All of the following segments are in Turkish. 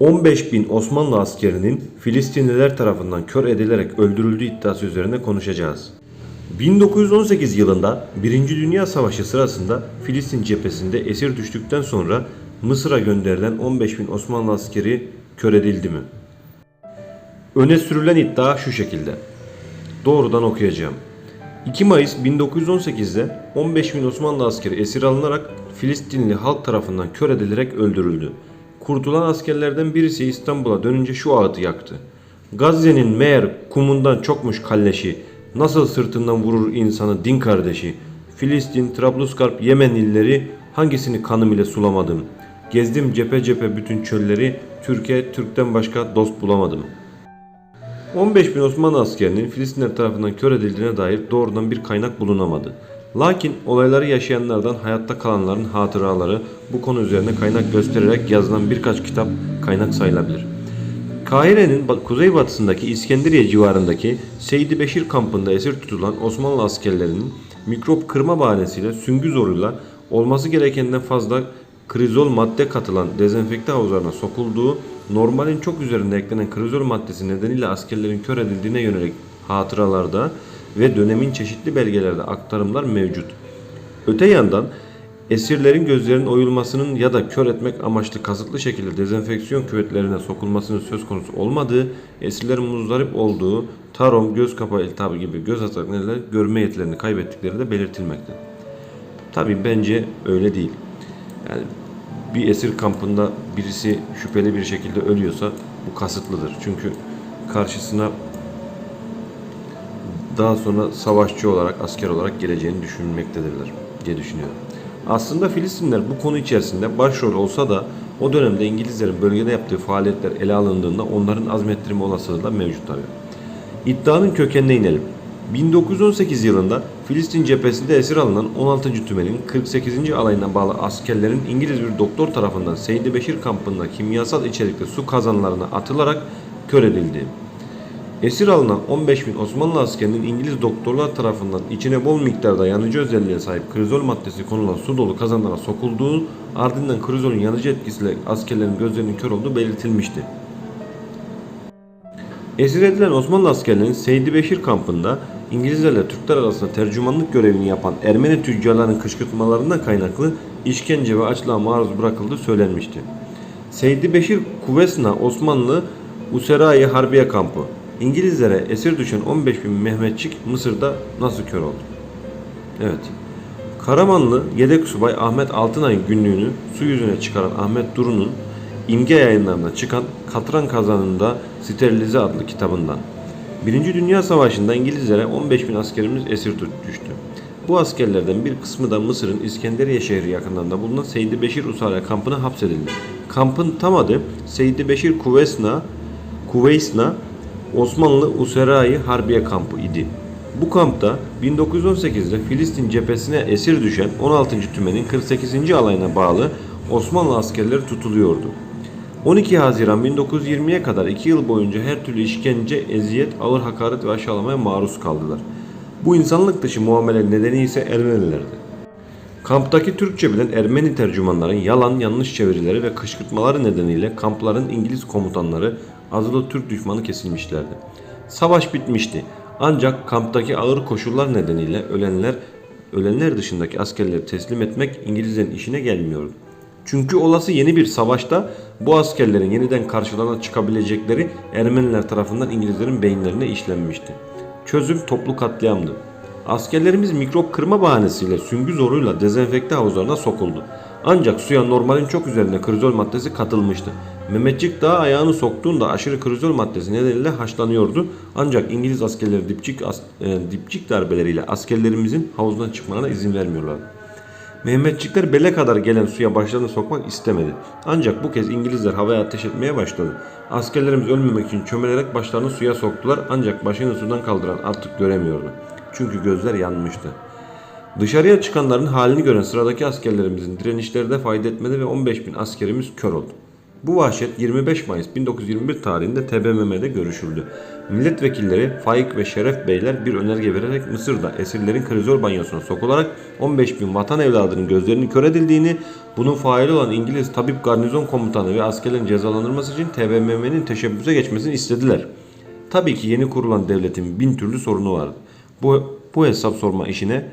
15 bin Osmanlı askerinin Filistinliler tarafından kör edilerek öldürüldüğü iddiası üzerine konuşacağız. 1918 yılında 1. Dünya Savaşı sırasında Filistin cephesinde esir düştükten sonra Mısır'a gönderilen 15 bin Osmanlı askeri kör edildi mi? Öne sürülen iddia şu şekilde. Doğrudan okuyacağım. 2 Mayıs 1918'de 15 bin Osmanlı askeri esir alınarak Filistinli halk tarafından kör edilerek öldürüldü. Kurtulan askerlerden birisi İstanbul'a dönünce şu ağıtı yaktı. Gazze'nin meğer kumundan çokmuş kalleşi, nasıl sırtından vurur insanı din kardeşi. Filistin, Trablusgarp, Yemen illeri hangisini kanım ile sulamadım. Gezdim cephe cephe bütün çölleri, Türkiye, Türk'ten başka dost bulamadım.'' 15 bin Osmanlı askerinin Filistinler tarafından kör edildiğine dair doğrudan bir kaynak bulunamadı. Lakin olayları yaşayanlardan hayatta kalanların hatıraları bu konu üzerine kaynak göstererek yazılan birkaç kitap kaynak sayılabilir. Kahire'nin ba- kuzeybatısındaki İskenderiye civarındaki Seydi Beşir kampında esir tutulan Osmanlı askerlerinin mikrop kırma bahanesiyle süngü zoruyla olması gerekenden fazla krizol madde katılan dezenfekte havuzlarına sokulduğu, normalin çok üzerinde eklenen krizol maddesi nedeniyle askerlerin kör edildiğine yönelik hatıralarda ve dönemin çeşitli belgelerde aktarımlar mevcut. Öte yandan esirlerin gözlerinin oyulmasının ya da kör etmek amaçlı kasıtlı şekilde dezenfeksiyon küvetlerine sokulmasının söz konusu olmadığı, esirlerin muzdarip olduğu, tarom, göz kapağı iltihabı gibi göz hastalıklarıyla görme yetilerini kaybettikleri de belirtilmekte. Tabi bence öyle değil. Yani bir esir kampında birisi şüpheli bir şekilde ölüyorsa bu kasıtlıdır. Çünkü karşısına daha sonra savaşçı olarak, asker olarak geleceğini düşünmektedirler diye düşünüyorum. Aslında Filistinler bu konu içerisinde başrol olsa da o dönemde İngilizlerin bölgede yaptığı faaliyetler ele alındığında onların azmettirme olasılığı da mevcut tabi. İddianın kökenine inelim. 1918 yılında Filistin cephesinde esir alınan 16. tümenin 48. alayına bağlı askerlerin İngiliz bir doktor tarafından Seydi Beşir kampında kimyasal içerikli su kazanlarına atılarak kör edildi. Esir alınan 15 bin Osmanlı askerinin İngiliz doktorlar tarafından içine bol miktarda yanıcı özelliğe sahip krizol maddesi konulan su dolu kazanlara sokulduğu ardından krizolün yanıcı etkisiyle askerlerin gözlerinin kör olduğu belirtilmişti. Esir edilen Osmanlı askerlerinin Seydi Beşir kampında İngilizlerle Türkler arasında tercümanlık görevini yapan Ermeni tüccarların kışkırtmalarından kaynaklı işkence ve açlığa maruz bırakıldığı söylenmişti. Seydi Beşir Kuvesna Osmanlı Userai Harbiye kampı İngilizlere esir düşen 15 bin Mehmetçik Mısır'da nasıl kör oldu? Evet. Karamanlı yedek subay Ahmet Altınay günlüğünü su yüzüne çıkaran Ahmet Duru'nun imge yayınlarına çıkan Katran Kazanı'nda Sterilize adlı kitabından. Birinci Dünya Savaşı'nda İngilizlere 15 bin askerimiz esir düştü. Bu askerlerden bir kısmı da Mısır'ın İskenderiye şehri yakınlarında bulunan Seydi Beşir Usare kampına hapsedildi. Kampın tam adı Seydi Beşir Kuvesna, Kuveysna Osmanlı Userai Harbiye kampı idi. Bu kampta 1918'de Filistin cephesine esir düşen 16. tümenin 48. alayına bağlı Osmanlı askerleri tutuluyordu. 12 Haziran 1920'ye kadar 2 yıl boyunca her türlü işkence, eziyet, ağır hakaret ve aşağılamaya maruz kaldılar. Bu insanlık dışı muamele nedeni ise Ermenilerdi. Kamptaki Türkçe bilen Ermeni tercümanların yalan yanlış çevirileri ve kışkırtmaları nedeniyle kampların İngiliz komutanları azılı Türk düşmanı kesilmişlerdi. Savaş bitmişti. Ancak kamptaki ağır koşullar nedeniyle ölenler ölenler dışındaki askerleri teslim etmek İngilizlerin işine gelmiyordu. Çünkü olası yeni bir savaşta bu askerlerin yeniden karşılarına çıkabilecekleri Ermeniler tarafından İngilizlerin beyinlerine işlenmişti. Çözüm toplu katliamdı. Askerlerimiz mikrop kırma bahanesiyle süngü zoruyla dezenfekte havuzlarına sokuldu. Ancak suya normalin çok üzerine krizol maddesi katılmıştı. Mehmetçik daha ayağını soktuğunda aşırı krizol maddesi nedeniyle haşlanıyordu. Ancak İngiliz askerleri dipçik, as- e, dipçik darbeleriyle askerlerimizin havuzdan çıkmalarına izin vermiyorlardı. Mehmetçikler bele kadar gelen suya başlarını sokmak istemedi. Ancak bu kez İngilizler havaya ateş etmeye başladı. Askerlerimiz ölmemek için çömelerek başlarını suya soktular ancak başını sudan kaldıran artık göremiyordu. Çünkü gözler yanmıştı. Dışarıya çıkanların halini gören sıradaki askerlerimizin direnişleri de fayda etmedi ve 15 bin askerimiz kör oldu. Bu vahşet 25 Mayıs 1921 tarihinde TBMM'de görüşüldü. Milletvekilleri Faik ve Şeref Beyler bir önerge vererek Mısır'da esirlerin krizor banyosuna sokularak 15 bin vatan evladının gözlerinin kör edildiğini, bunun faili olan İngiliz tabip garnizon komutanı ve askerlerin cezalandırılması için TBMM'nin teşebbüse geçmesini istediler. Tabii ki yeni kurulan devletin bin türlü sorunu vardı. Bu, bu hesap sorma işine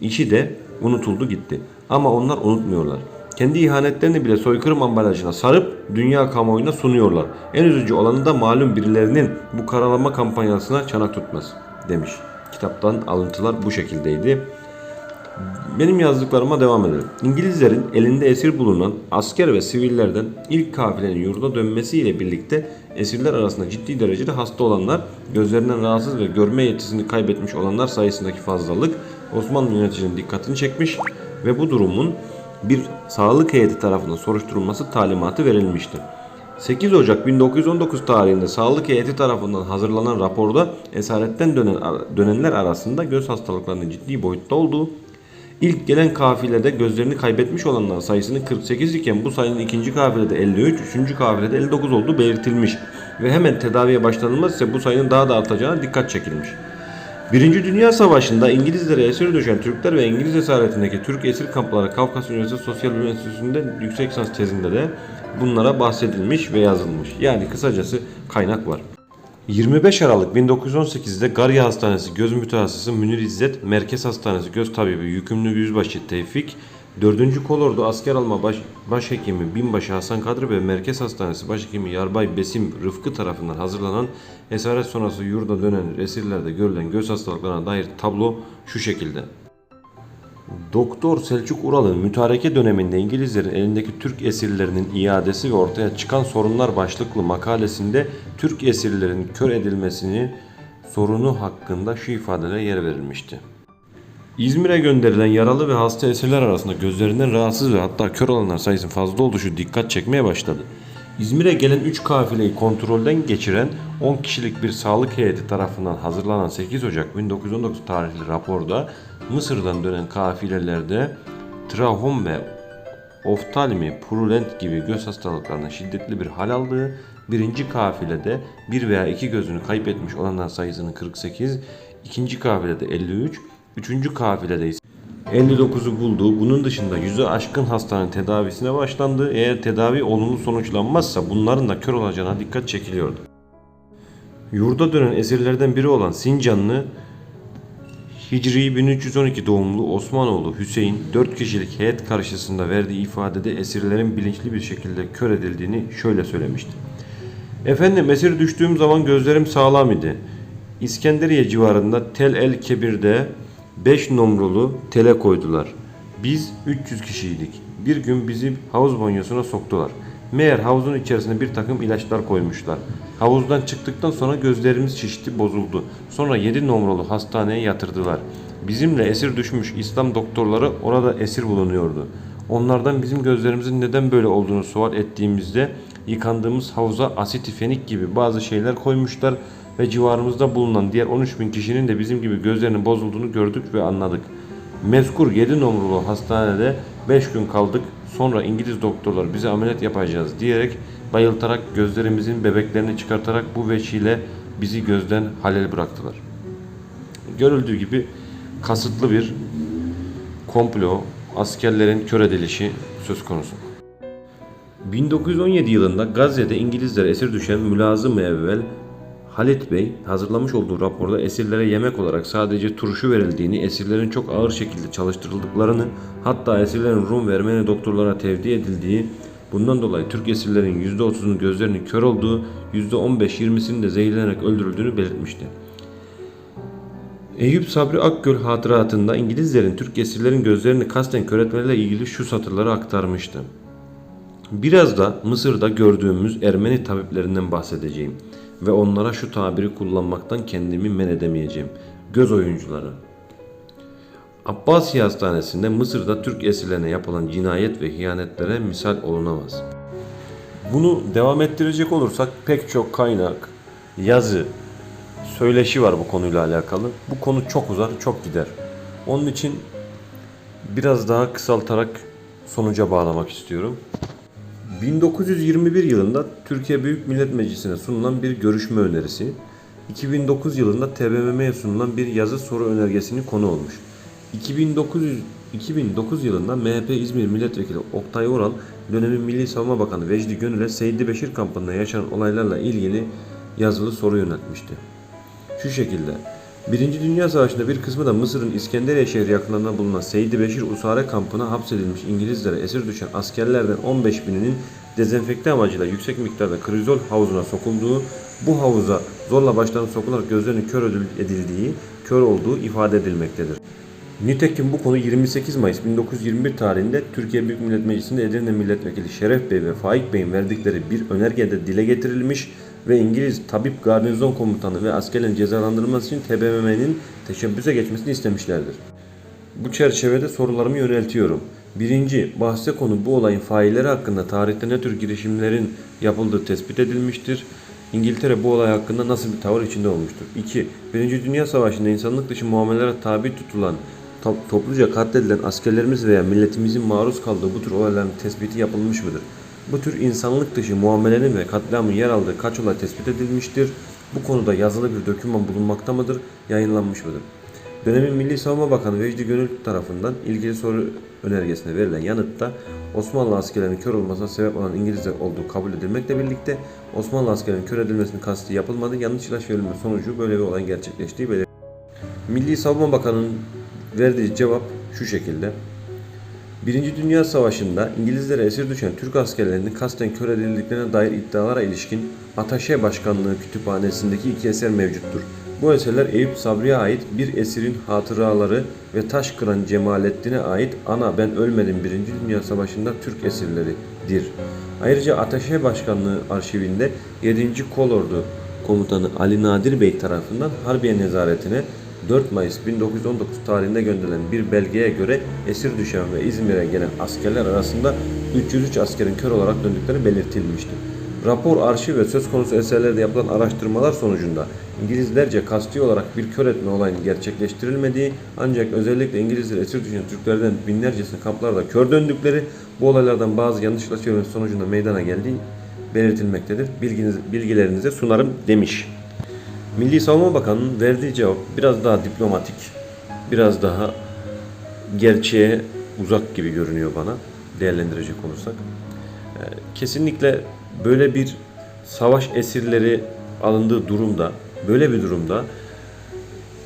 işi de unutuldu gitti. Ama onlar unutmuyorlar. Kendi ihanetlerini bile soykırım ambalajına sarıp dünya kamuoyuna sunuyorlar. En üzücü olanı da malum birilerinin bu karalama kampanyasına çanak tutmaz demiş. Kitaptan alıntılar bu şekildeydi. Benim yazdıklarıma devam edelim. İngilizlerin elinde esir bulunan asker ve sivillerden ilk kafilenin yurda dönmesiyle birlikte esirler arasında ciddi derecede hasta olanlar, gözlerinden rahatsız ve görme yetisini kaybetmiş olanlar sayısındaki fazlalık Osmanlı yöneticinin dikkatini çekmiş ve bu durumun bir sağlık heyeti tarafından soruşturulması talimatı verilmişti. 8 Ocak 1919 tarihinde sağlık heyeti tarafından hazırlanan raporda esaretten dönen, dönenler arasında göz hastalıklarının ciddi boyutta olduğu, ilk gelen kafilede gözlerini kaybetmiş olanlar sayısının 48 iken bu sayının ikinci kafilede 53, üçüncü kafilede 59 olduğu belirtilmiş ve hemen tedaviye başlanılmaz ise bu sayının daha da artacağına dikkat çekilmiş. Birinci Dünya Savaşı'nda İngilizlere esir düşen Türkler ve İngiliz esaretindeki Türk esir kampları Kafkas Üniversitesi Sosyal Bilim Enstitüsü'nde yüksek lisans tezinde de bunlara bahsedilmiş ve yazılmış. Yani kısacası kaynak var. 25 Aralık 1918'de Garya Hastanesi Göz Mütehassısı Münir İzzet, Merkez Hastanesi Göz Tabibi Yükümlü Yüzbaşı Tevfik, 4. Kolordu Asker Alma Baş, Başhekimi Binbaşı Hasan Kadri ve Merkez Hastanesi Başhekimi Yarbay Besim Rıfkı tarafından hazırlanan esaret sonrası yurda dönen esirlerde görülen göz hastalıklarına dair tablo şu şekilde. Doktor Selçuk Ural'ın mütareke döneminde İngilizlerin elindeki Türk esirlerinin iadesi ve ortaya çıkan sorunlar başlıklı makalesinde Türk esirlerin kör edilmesini sorunu hakkında şu ifadelere yer verilmişti. İzmir'e gönderilen yaralı ve hasta esirler arasında gözlerinden rahatsız ve hatta kör olanlar sayısının fazla oluşu dikkat çekmeye başladı. İzmir'e gelen 3 kafileyi kontrolden geçiren 10 kişilik bir sağlık heyeti tarafından hazırlanan 8 Ocak 1919 tarihli raporda Mısır'dan dönen kafilelerde trahom ve oftalmi, purulent gibi göz hastalıklarının şiddetli bir hal aldığı, birinci kafilede bir veya iki gözünü kaybetmiş olanlar sayısının 48, ikinci kafilede 53, üçüncü kafilede ise 59'u bulduğu, bunun dışında yüzü aşkın hastanın tedavisine başlandı. Eğer tedavi olumlu sonuçlanmazsa bunların da kör olacağına dikkat çekiliyordu. Yurda dönen esirlerden biri olan Sincanlı Hicri 1312 doğumlu Osmanoğlu Hüseyin 4 kişilik heyet karşısında verdiği ifadede esirlerin bilinçli bir şekilde kör edildiğini şöyle söylemişti. Efendim esir düştüğüm zaman gözlerim sağlam idi. İskenderiye civarında Tel El Kebir'de 5 numaralı tele koydular. Biz 300 kişiydik. Bir gün bizi havuz banyosuna soktular. Meğer havuzun içerisine bir takım ilaçlar koymuşlar. Havuzdan çıktıktan sonra gözlerimiz şişti, bozuldu. Sonra 7 numaralı hastaneye yatırdılar. Bizimle esir düşmüş İslam doktorları orada esir bulunuyordu. Onlardan bizim gözlerimizin neden böyle olduğunu sual ettiğimizde yıkandığımız havuza asitifenik gibi bazı şeyler koymuşlar ve civarımızda bulunan diğer 13 bin kişinin de bizim gibi gözlerinin bozulduğunu gördük ve anladık. Mezkur 7 numaralı hastanede 5 gün kaldık. Sonra İngiliz doktorlar bize ameliyat yapacağız diyerek bayıltarak gözlerimizin bebeklerini çıkartarak bu veçile bizi gözden halel bıraktılar. Görüldüğü gibi kasıtlı bir komplo, askerlerin kör edilişi söz konusu. 1917 yılında Gazze'de İngilizlere esir düşen mülazım evvel Halit Bey hazırlamış olduğu raporda esirlere yemek olarak sadece turşu verildiğini, esirlerin çok ağır şekilde çalıştırıldıklarını, hatta esirlerin Rum ve doktorlara tevdi edildiği, bundan dolayı Türk esirlerin %30'unun gözlerinin kör olduğu, %15-20'sinin de zehirlenerek öldürüldüğünü belirtmişti. Eyüp Sabri Akgöl hatıratında İngilizlerin Türk esirlerin gözlerini kasten kör etmeleriyle ilgili şu satırları aktarmıştı. Biraz da Mısır'da gördüğümüz Ermeni tabiplerinden bahsedeceğim ve onlara şu tabiri kullanmaktan kendimi men edemeyeceğim. Göz oyuncuları. Abbasiye Hastanesi'nde Mısır'da Türk esirlerine yapılan cinayet ve hiyanetlere misal olunamaz. Bunu devam ettirecek olursak pek çok kaynak, yazı, söyleşi var bu konuyla alakalı. Bu konu çok uzar, çok gider. Onun için biraz daha kısaltarak sonuca bağlamak istiyorum. 1921 yılında Türkiye Büyük Millet Meclisi'ne sunulan bir görüşme önerisi, 2009 yılında TBMM'ye sunulan bir yazı soru önergesinin konu olmuş. 2900 2009 yılında MHP İzmir Milletvekili Oktay Oral, dönemin Milli Savunma Bakanı Vecdi Gönül'e Seydi Beşir kampında yaşanan olaylarla ilgili yazılı soru yöneltmişti. Şu şekilde. Birinci Dünya Savaşı'nda bir kısmı da Mısır'ın İskenderiye şehri yakınlarında bulunan Seydi Beşir Usare kampına hapsedilmiş İngilizlere esir düşen askerlerden 15 bininin dezenfekte amacıyla yüksek miktarda krizol havuzuna sokulduğu, bu havuza zorla başlarına sokularak gözlerinin kör edildiği, kör olduğu ifade edilmektedir. Nitekim bu konu 28 Mayıs 1921 tarihinde Türkiye Büyük Millet Meclisi'nde Edirne Milletvekili Şeref Bey ve Faik Bey'in verdikleri bir önergede dile getirilmiş ve İngiliz Tabip Garnizon Komutanı ve askerlerin cezalandırılması için TBMM'nin teşebbüse geçmesini istemişlerdir. Bu çerçevede sorularımı yöneltiyorum. Birinci, bahse konu bu olayın failleri hakkında tarihte ne tür girişimlerin yapıldığı tespit edilmiştir. İngiltere bu olay hakkında nasıl bir tavır içinde olmuştur? 2. Birinci Dünya Savaşı'nda insanlık dışı muamelelere tabi tutulan, to- topluca katledilen askerlerimiz veya milletimizin maruz kaldığı bu tür olayların tespiti yapılmış mıdır? Bu tür insanlık dışı muamelenin ve katliamın yer aldığı kaç olay tespit edilmiştir? Bu konuda yazılı bir doküman bulunmakta mıdır? Yayınlanmış mıdır? Dönemin Milli Savunma Bakanı Vecdi Gönül tarafından ilgili soru önergesine verilen yanıtta Osmanlı askerlerinin kör olmasına sebep olan İngilizler olduğu kabul edilmekle birlikte Osmanlı askerlerinin kör edilmesinin kasti yapılmadı. Yanlış ilaç verilme sonucu böyle bir olayın gerçekleştiği belirtildi. Milli Savunma Bakanı'nın verdiği cevap şu şekilde. Birinci Dünya Savaşı'nda İngilizlere esir düşen Türk askerlerinin kasten kör edildiklerine dair iddialara ilişkin Ataşe Başkanlığı Kütüphanesi'ndeki iki eser mevcuttur. Bu eserler Eyüp Sabri'ye ait bir esirin hatıraları ve taş kıran Cemalettin'e ait Ana Ben Ölmedim Birinci Dünya Savaşı'nda Türk esirleridir. Ayrıca Ataşe Başkanlığı arşivinde 7. Kolordu Komutanı Ali Nadir Bey tarafından Harbiye Nezaretine 4 Mayıs 1919 tarihinde gönderilen bir belgeye göre esir düşen ve İzmir'e gelen askerler arasında 303 askerin kör olarak döndükleri belirtilmişti. Rapor, arşiv ve söz konusu eserlerde yapılan araştırmalar sonucunda İngilizlerce kasti olarak bir kör etme olayının gerçekleştirilmediği ancak özellikle İngilizler esir düşen Türklerden binlercesinin kamplarda kör döndükleri bu olaylardan bazı yanlışlıkla çevirmesi sonucunda meydana geldiği belirtilmektedir. Bilginiz, bilgilerinize sunarım demiş. Milli Savunma Bakanı'nın verdiği cevap biraz daha diplomatik, biraz daha gerçeğe uzak gibi görünüyor bana değerlendirecek olursak. Ee, Kesinlikle böyle bir savaş esirleri alındığı durumda, böyle bir durumda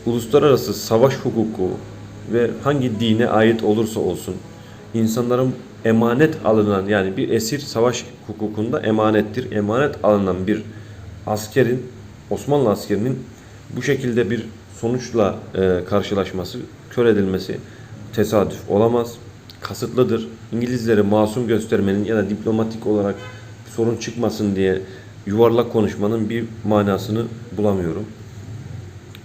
uluslararası savaş hukuku ve hangi dine ait olursa olsun insanların emanet alınan yani bir esir savaş hukukunda emanettir. Emanet alınan bir askerin Osmanlı askerinin bu şekilde bir sonuçla e, karşılaşması, kör edilmesi tesadüf olamaz. Kasıtlıdır. İngilizleri masum göstermenin ya da diplomatik olarak sorun çıkmasın diye yuvarlak konuşmanın bir manasını bulamıyorum.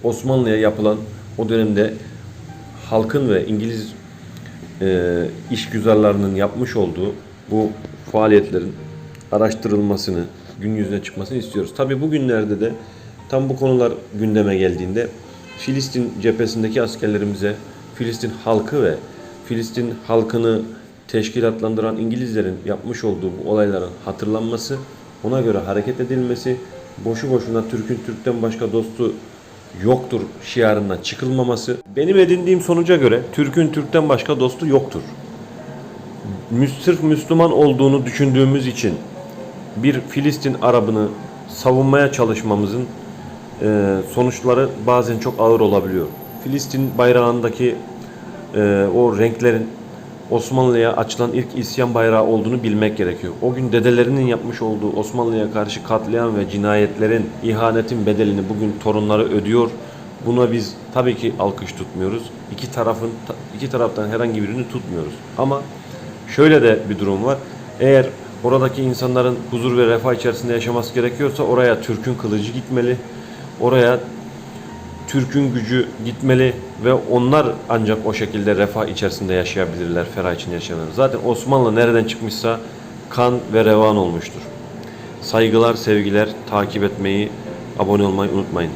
Osmanlı'ya yapılan o dönemde halkın ve İngiliz e, işgüzarlarının yapmış olduğu bu faaliyetlerin araştırılmasını, gün yüzüne çıkmasını istiyoruz. Tabi bugünlerde de tam bu konular gündeme geldiğinde Filistin cephesindeki askerlerimize Filistin halkı ve Filistin halkını teşkilatlandıran İngilizlerin yapmış olduğu bu olayların hatırlanması, ona göre hareket edilmesi, boşu boşuna Türk'ün Türk'ten başka dostu yoktur şiarından çıkılmaması. Benim edindiğim sonuca göre Türk'ün Türk'ten başka dostu yoktur. Sırf Müslüman olduğunu düşündüğümüz için bir Filistin Arabını savunmaya çalışmamızın e, sonuçları bazen çok ağır olabiliyor. Filistin bayrağındaki e, o renklerin Osmanlı'ya açılan ilk isyan bayrağı olduğunu bilmek gerekiyor. O gün dedelerinin yapmış olduğu Osmanlı'ya karşı katliam ve cinayetlerin, ihanetin bedelini bugün torunları ödüyor. Buna biz tabii ki alkış tutmuyoruz. İki tarafın iki taraftan herhangi birini tutmuyoruz. Ama şöyle de bir durum var. Eğer oradaki insanların huzur ve refah içerisinde yaşaması gerekiyorsa oraya Türk'ün kılıcı gitmeli. Oraya Türk'ün gücü gitmeli ve onlar ancak o şekilde refah içerisinde yaşayabilirler, ferah içinde yaşayabilirler. Zaten Osmanlı nereden çıkmışsa kan ve revan olmuştur. Saygılar, sevgiler, takip etmeyi, abone olmayı unutmayın.